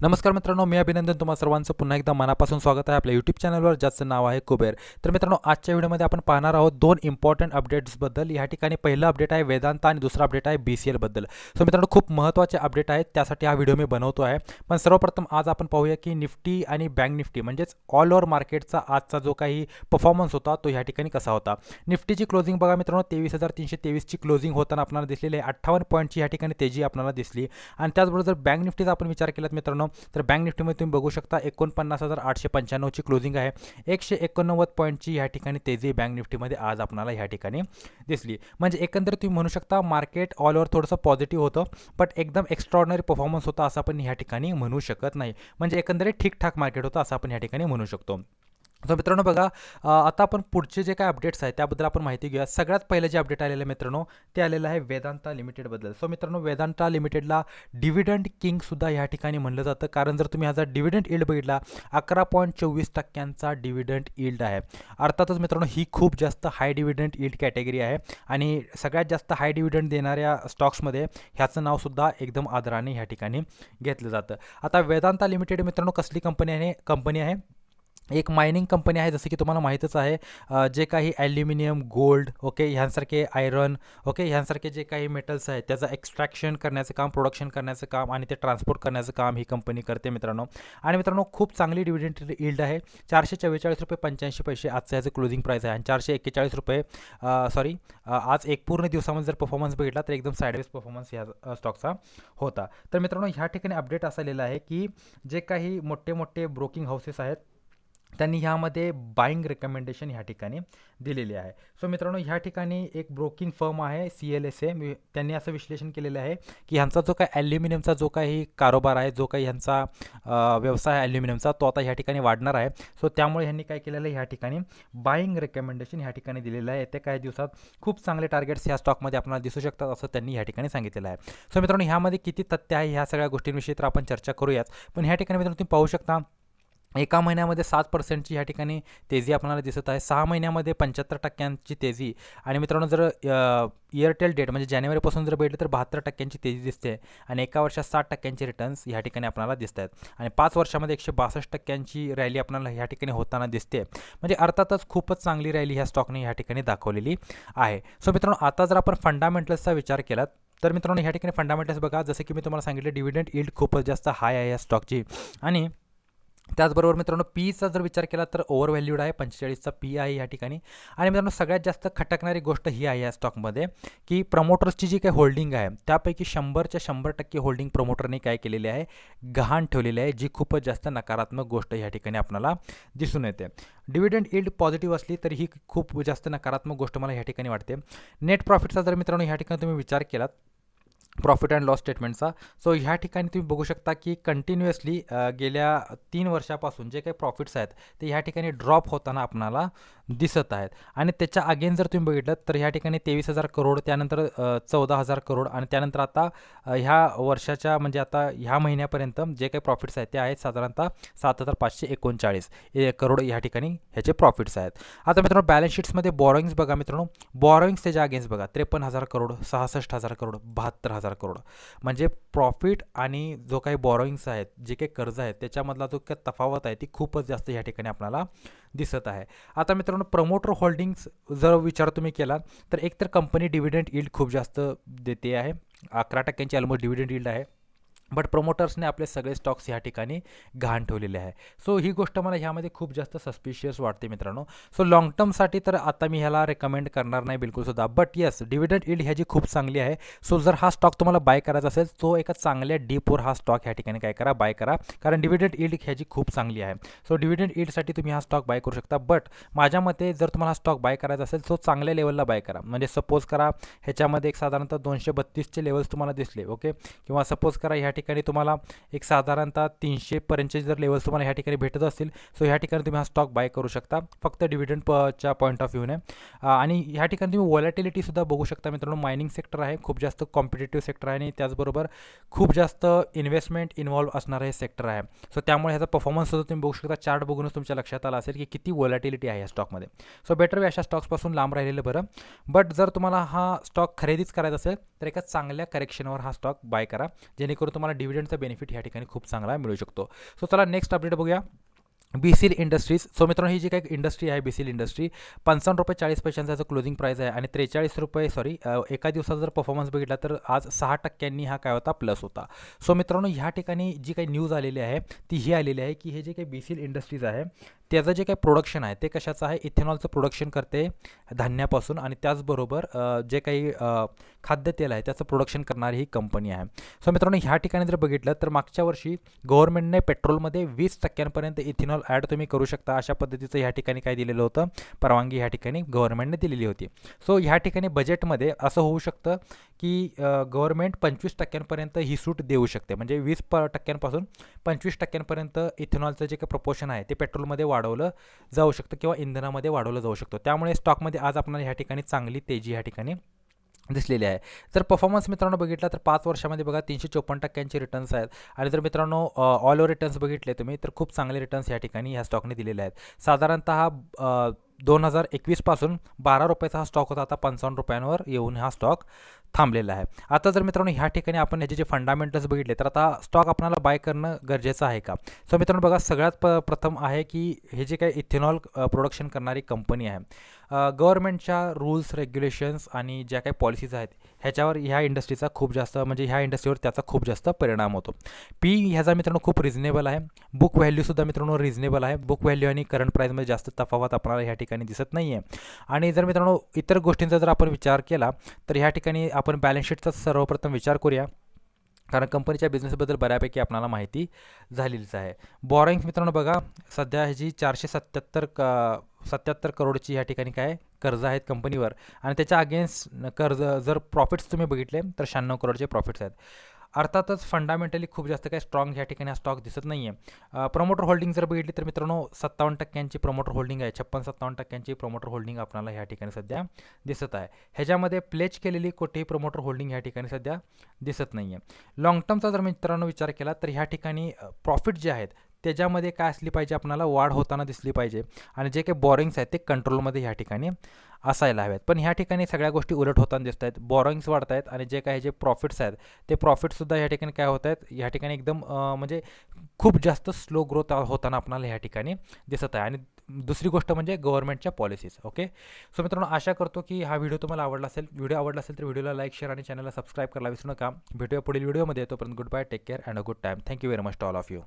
नमस्कार मित्रांनो मी अभिनंदन तुम्हा सर्वांचं. पुन्हा एकदा मनापासून स्वागत आहे आपल्या यूट्यूब चॅनलवर ज्याचं नाव आहे कुबेर. तर मित्रांनो आजच्या व्हिडिओमध्ये आपण पाहणार आहोत दोन इम्पॉर्टंट अपडेट्सबद्दल या ठिकाणी पहिलं अपडेट आहे वेदांत आणि दुसरा अपडेट आहे बी सी एलबद्दल सो मित्रांनो खूप महत्त्वाचे अपडेट आहेत त्यासाठी हा व्हिडिओ मी बनवतो आहे. पण सर्वप्रथम आज आपण पाहूया की निफ्टी आणि बँक निफ्टी म्हणजेच ऑल ओव्हर मार्केटचा आजचा जो काही परफॉर्मन्स होता तो ह्या ठिकाणी कसा होता? निफ्टीची क्लोजिंग बघा मित्रांनो तेवीस हजार तीनशे तेवीसची क्लोजिंग होताना आपल्याला दिसलेली आहे. अठ्ठावन्न पॉईंटची या ठिकाणी तेजी आपल्याला दिसली. आणि त्याचबरोबर जर बँक निफ्टीचा आपण विचार केलात मित्रांनो तर बँक निफ्टीमध्ये तुम्ही बघू शकता एकोणपन्नास हजार आठशे पंच्याण्णवची क्लोजिंग आहे. एकशे एकोणनव्वद पॉईंटची ह्या ठिकाणी तेजी बँक निफ्टीमध्ये आज आपणाला ह्या ठिकाणी दिसली. म्हणजे एकंदरीत तुम्ही म्हणू शकता मार्केट ऑल ओव्हर थोडंसं पॉझिटिव्ह होतं बट एकदम एक्स्ट्रॉर्डनरी परफॉर्मन्स होता असं आपण ह्या ठिकाणी म्हणू शकत नाही. म्हणजे एकंदरीत ठीकठाक मार्केट होतं असं आपण ह्या ठिकाणी म्हणू शकतो. तर मित्रांनो बघा आता आपण पुढचे जे काय अपडेट्स आहेत त्याबद्दल आपण माहिती घेऊया सगळ्यात पहिलं जे अपडेट आलेलं आहे मित्रांनो ते आलेलं आहे वेदांता लिमिटेडबद्दल सो मित्रांनो वेदांता लिमिटेडला डिव्हिडंड किंगसुद्धा ह्या ठिकाणी म्हणलं जातं. कारण जर तुम्ही ह्याचा डिव्हिडंड इल्ड बघितला अकरा पॉईंट चोवीस टक्क्यांचा डिव्हिडंड इल्ड आहे. अर्थातच मित्रांनो ही खूप जास्त हाय डिव्हिडंड इल्ड कॅटेगरी आहे. आणि सगळ्यात जास्त हाय डिव्हिडंड देणाऱ्या स्टॉक्समध्ये ह्याचं नावसुद्धा एकदम आदराने ह्या ठिकाणी घेतलं जातं. आता वेदांता लिमिटेड मित्रांनो कसली कंपनी आहे? कंपनी आहे एक मायनिंग कंपनी आहे जसं की तुम्हाला माहीतच आहे जे काही ॲल्युमिनियम गोल्ड ओके ह्यांसारखे आयरन ओके ह्यांसारखे जे काही मेटल्स आहेत त्याचं एक्स्ट्रॅक्शन करण्याचं काम प्रोडक्शन करण्याचं काम आणि ते ट्रान्सपोर्ट करण्याचं काम ही कंपनी करते मित्रांनो. आणि मित्रांनो खूप चांगली डिव्हिडंड इल्ड आहे. चारशे चव्वेचाळीस रुपये पंच्याऐंशी पैसे आजचं ह्याचं क्लोजिंग प्राईस आहे आणि चारशे एक्केचाळीस रुपये सॉरी आज एक पूर्ण दिवसामध्ये जर परफॉर्मन्स बघितला तर एकदम साईडवेज परफॉर्मन्स ह्या स्टॉकचा होता. तर मित्रांनो ह्या ठिकाणी अपडेट असा आलेला आहे की जे काही मोठे मोठे ब्रोकिंग हाऊसेस आहेत त्यांनी ह्यामध्ये बाईंग रेकमेंडेशन ह्या ठिकाणी दिलेली आहे. सो मित्रांनो ह्या ठिकाणी एक ब्रोकिंग फर्म आहे सी एल एस ए त्यांनी असं विश्लेषण केलेलं आहे की ह्यांचा जो काही ॲल्युमिनियमचा जो काही कारोबार आहे जो काही ह्यांचा व्यवसाय आहे ॲल्युमिनियमचा तो आता ह्या ठिकाणी वाढणार आहे. सो त्यामुळे ह्यांनी काय केलेलं आहे ह्या ठिकाणी बाईंग रेकमेंडेशन ह्या ठिकाणी दिलेलं आहे. येत्या काही दिवसात खूप चांगले टार्गेट्स ह्या स्टॉकमध्ये आपल्याला दिसू शकतात असं त्यांनी ह्या ठिकाणी सांगितलेलं आहे. सो मित्रांनो ह्यामध्ये किती तथ्य आहे ह्या सगळ्या गोष्टींविषयी तर आपण चर्चा करूयाच पण ह्या ठिकाणी मित्रांनो तुम्ही पाहू शकता एका महिन्यामध्ये सात पर्सेंटची ह्या ठिकाणी तेजी आपल्याला दिसत आहे. सहा महिन्यामध्ये पंच्याहत्तर टक्क्यांची तेजी. आणि मित्रांनो जर इयरटेल डेट म्हणजे जानेवारीपासून जर भेटलं तर बहात्तर टक्क्यांची तेजी दिसते आणि एका वर्षात साठ टक्क्यांचे रिटर्न्स ह्या ठिकाणी आपल्याला दिसत आहेत. आणि पाच वर्षामध्ये एकशे बासष्ट टक्क्यांची रॅली आपल्याला ह्या ठिकाणी होताना दिसते. म्हणजे अर्थातच खूपच चांगली रॅली ह्या स्टॉकने ह्या ठिकाणी दाखवलेली आहे. सो मित्रांनो आता जर आपण फंडामेंटल्सचा विचार केला तर मित्रांनो ह्या ठिकाणी फंडामेंटल्स बघा. जसं की मी तुम्हाला सांगितलं डिव्हिडंड इल्ड खूपच जास्त हाय आहे या स्टॉकची आणि त्याचबरोबर मित्रांनो पीचा जर विचार केला तर ओव्हर व्हॅल्यूड आहे पंचेचाळीसचा पी आहे या ठिकाणी. आणि मित्रांनो सगळ्यात जास्त खटकणारी गोष्ट ही आहे या स्टॉकमध्ये की प्रमोटर्सची जी काही होल्डिंग आहे त्यापैकी शंभरच्या शंभर टक्के होल्डिंग प्रमोटरने काय केलेली आहे? गहाण ठेवलेली आहे जी खूपच जास्त नकारात्मक गोष्ट या ठिकाणी आपल्याला दिसून येते. डिव्हिडंड इल्ड पॉझिटिव्ह असली तरी ही खूप जास्त नकारात्मक गोष्ट मला ह्या ठिकाणी वाटते. नेट प्रॉफिटचा जर मित्रांनो ह्या ठिकाणी तुम्ही विचार केलात प्रॉफिट अँड लॉस स्टेटमेंटचा. सो ह्या ठिकाणी तुम्ही बघू शकता की कंटिन्युअसली गेल्या तीन वर्षापासून जे काही प्रॉफिट्स आहेत ते ह्या ठिकाणी ड्रॉप होताना आपणाला दिसत आहेत. आणि त्याच्या अगेन जर तुम्ही बघितलं तर ह्या ठिकाणी तेवीस हजार करोड त्यानंतर चौदा हजार करोड आणि त्यानंतर आता ह्या वर्षाच्या म्हणजे आता ह्या महिन्यापर्यंत जे काही प्रॉफिट्स आहेत ते आहेत साधारणतः सात हजार पाचशे एकोणचाळीस ए- करोड ह्या ठिकाणी ह्याचे प्रॉफिट्स आहेत. आता मित्रांनो बॅलन्स शीट्समध्ये बॉरोईंग्स बघा मित्रांनो. बॉरोईंग्स त्याच्या अगेन्स्ट बघा त्रेपन्न हजार करोड सहासष्ट हजार करोड बहात्तर हजार करोड. म्हणजे प्रॉफिट आणि जो काही बॉरोइंग्स आहेत जे काही कर्ज आहेत त्याच्यामधला जो काही तफावत आहे ती खूपच जास्त ह्या ठिकाणी आपल्याला दिसत आहे. आता मित्रांनो प्रमोटर होल्डिंग्स जर विचार तुम्ही केला तर एकतर कंपनी डिव्हिडंड इल्ड खूप जास्त देते आहे. अकरा टक्क्यांची ऑलमोस्ट डिव्हिडंड इल्ड आहे. बट प्रमोटर्सने आपले सगळे स्टॉक्स ह्या ठिकाणी घाण ठेवलेले आहे. सो ही गोष्ट मला ह्यामध्ये खूप जास्त सस्पिशियस वाटते मित्रांनो. सो लॉंग टर्मसाठी तर आता मी ह्याला रेकमेंड करणार नाही बिलकुलसुद्धा. बट येस डिव्हिडंड इल्ड ह्याची खूप चांगली आहे. सो जर हा स्टॉक तुम्हाला बाय करायचा असेल तो एका चांगल्या डीपवर हा स्टॉक ह्या ठिकाणी काय करा बाय करा. कारण डिव्हिडंड इल्ड ह्याची खूप चांगली आहे. सो डिव्हिडंड इल्डसाठी तुम्ही हा स्टॉक बाय करू शकता. बट माझ्या मते जर तुम्हाला हा स्टॉक बाय करायचा असेल तो चांगल्या लेवलला बाय करा. म्हणजे सपोज करा ह्याच्यामध्ये एक साधारणतः दोनशे बत्तीसचे लेवल्स तुम्हाला दिसले ओके किंवा सपोज करा ह्या ठिकाणी तुम्हाला एक साधारणतः तीनशेपर्यंतचे जर लेवल्स तुम्हाला ह्या ठिकाणी भेटत असतील. सो ह्या ठिकाणी तुम्ही हा स्टॉक बाय करू शकता. फक्त डिव्हिडंड च्या पॉईंट ऑफ व्ह्यूने आणि ह्या ठिकाणी तुम्ही वॉलॅटिलिटीसुद्धा बघू शकता मित्रांनो. मायनिंग सेक्टर आहे खूप जास्त कॉम्पिटेटिव्ह सेक्टर आहे आणि त्याचबरोबर खूप जास्त इन्व्हेस्टमेंट इन्व्हॉल्व असणारं हे सेक्टर आहे. सो त्यामुळे ह्याचा परफॉर्मन्ससुद्धा तुम्ही बघू शकता. चार्ट बघूनच तुमच्या लक्षात आला असेल की किती वॉलॅटिलिटी आहे या स्टॉकमध्ये सो बेटर वे अशा स्टॉक्सपासून लांब राहिलेलं बरं. बट जर तुम्हाला हा स्टॉक खरेदीच करायचा असेल तर एका चांगल्या करेक्शनवर हा स्टॉक बाय करा. जेणेकरून तुम्हाला तुम्हाला डिव्हिडंडचा बेनिफिट या ठिकाणी खूप चांगला मिळू शकतो. सो चला नेक्स्ट अपडेट बघूया. बीसील इंडस्ट्रीज सो मित्रांनो ही जी काही इंडस्ट्री आहे बीसील इंडस्ट्री पंचावन्न रुपये चाळीस पैशांचा याचं क्लोजिंग प्राईस आहे आणि त्रेचाळीस रुपये सॉरी एका दिवसाचा जर परफॉर्मन्स बघितला तर आज सहा टक्क्यांनी हा काय होता प्लस होता. सो मित्रांनो ह्या ठिकाणी जी काही न्यूज आलेली आहे ती ही आलेली आहे की हे जे काही बीसील इंडस्ट्रीज आहे त्याचं जे काही प्रोडक्शन आहे ते कशाचं आहे? इथेनॉलचं प्रोडक्शन करते धान्यापासून आणि त्याचबरोबर जे काही खाद्यतेल आहे त्याचं प्रोडक्शन करणारी ही कंपनी आहे. सो मित्रांनो ह्या ठिकाणी जर बघितलं तर मागच्या वर्षी गव्हर्नमेंटने पेट्रोलमध्ये वीस टक्क्यांपर्यंत इथेनॉल ॲड तुम्ही करू शकता अशा पद्धतीचं ह्या ठिकाणी काय दिलेलं होतं. परवानगी ह्या ठिकाणी गव्हर्नमेंटने दिलेली होती. सो ह्या ठिकाणी बजेटमध्ये असं होऊ शकतं की गव्हर्नमेंट पंचवीस टक्क्यांपर्यंत ही सूट देऊ शकते. म्हणजे वीस प टक्क्यांपासून पंचवीस टक्क्यांपर्यंत इथेनॉलचं जे काही प्रपोशन आहे ते पेट्रोलमध्ये वाढ वाढवलं जाऊ शकतं किंवा इंधनामध्ये वाढवलं जाऊ शकतं. त्यामुळे स्टॉकमध्ये आज आपल्याला ह्या ठिकाणी चांगली तेजी ह्या ठिकाणी दिसलेली आहे. जर परफॉर्मन्स मित्रांनो बघितला तर पाच वर्षामध्ये बघा तीनशे चोपन्न टक्क्यांचे रिटर्न्स आहेत. आणि जर मित्रांनो ऑल ओव्हर रिटर्न्स बघितले तुम्ही तर खूप चांगले रिटर्न्स या ठिकाणी ह्या स्टॉकने दिलेले आहेत. साधारणतः दोन हजार एकवीसपासून बारा रुपयाचा हा स्टॉक होता. आता पंचावन्न रुपयांवर येऊन हा स्टॉक थांबलेला आहे. आता जर मित्रांनो ह्या ठिकाणी आपण ह्याचे जे फंडामेंटल्स बघितले तर आता स्टॉक आपल्याला बाय करणं गरजेचं आहे का? सो मित्रांनो बघा सगळ्यात प प्रथम आहे की हे जे काही इथेनॉल प्रोडक्शन करणारी कंपनी आहे. गव्हर्नमेंटच्या रूल्स रेग्युलेशन्स आणि ज्या काही पॉलिसीज आहेत ह्याच्यावर ह्या इंडस्ट्रीचा खूप जास्त म्हणजे ह्या इंडस्ट्रीवर त्याचा खूप जास्त परिणाम होतो. पी ह्याचा मित्रांनो खूप रिजनेबल आहे. बुक व्हॅल्यूसुद्धा मित्रांनो रिजनेबल आहे. बुक व्हॅल्यू आणि करंट प्राईजमध्ये जास्त तफावत आपल्याला ह्या ठिकाणी दिसत नाही आहे आणि जर मित्रांनो इतर गोष्टींचा जर आपण विचार केला तर ह्या ठिकाणी आपण बॅलन्स शीटचा सर्वप्रथम विचार करूया. कारण कंपनीच्या बिझनेसबद्दल बऱ्यापैकी आपल्याला माहिती झालेलीच आहे. बॉरिंग्स मित्रांनो बघा सध्या ह्याची चारशे सत्याहत्तर क सत्याहत्तर करोडची ह्या ठिकाणी काय? कर्ज आहेत कंपनीवर. आणि त्याच्या अगेन्स्ट कर्ज जर प्रॉफिट्स तुम्ही बघितले तर शहाण्णव करोडचे प्रॉफिट्स आहेत. अर्थातच फंडामेंटली खूप जास्त काही स्ट्रॉंग ह्या ठिकाणी हा स्टॉक दिसत नाही आहे प्रमोटर होल्डिंग जर बघितली तर मित्रांनो सत्तावन्न टक्क्यांची प्रमोटर होल्डिंग आहे. छप्पन सत्तावन्न टक्क्यांची प्रमोटर होल्डिंग आपल्याला ह्या ठिकाणी सध्या दिसत आहे. ह्याच्यामध्ये प्लेच केलेली कुठेही प्रमोटर होल्डिंग ह्या ठिकाणी सध्या दिसत नाही आहे लाँग टर्मचा जर मित्रांनो विचार केला तर ह्या ठिकाणी प्रॉफिट जे आहेत त्याच्यामध्ये काय असली पाहिजे आपल्याला वाढ होताना दिसली पाहिजे. आणि जे काही बॉरिंग्स आहेत ते कंट्रोलमध्ये ह्या ठिकाणी असायला हव्यात. पण ह्या ठिकाणी सगळ्या गोष्टी उलट होताना दिसत आहेत बॉरोइंग्स वाढत आहेत आणि जे काही जे प्रॉफिट्स आहेत ते प्रॉफिटसुद्धा ह्या ठिकाणी काय होत आहेत ह्या ठिकाणी एकदम म्हणजे खूप जास्त स्लो ग्रोथ होताना आपल्याला ह्या ठिकाणी दिसत आहे. आणि दुसरी गोष्ट म्हणजे गव्हर्नमेंटच्या पॉलिसीज ओके सो मित्रांनो आशा करतो की हा व्हिडिओ तुम्हाला आवडला असेल. व्हिडिओ आवडला असेल तर व्हिडिओला लाईक शेअर आणि चॅनलला सबस्क्राईब करायला विसरू नका. भेटूया पुढील व्हिडिओमध्ये तोपर्यंत good bye take care and a good time thank you very much to all of you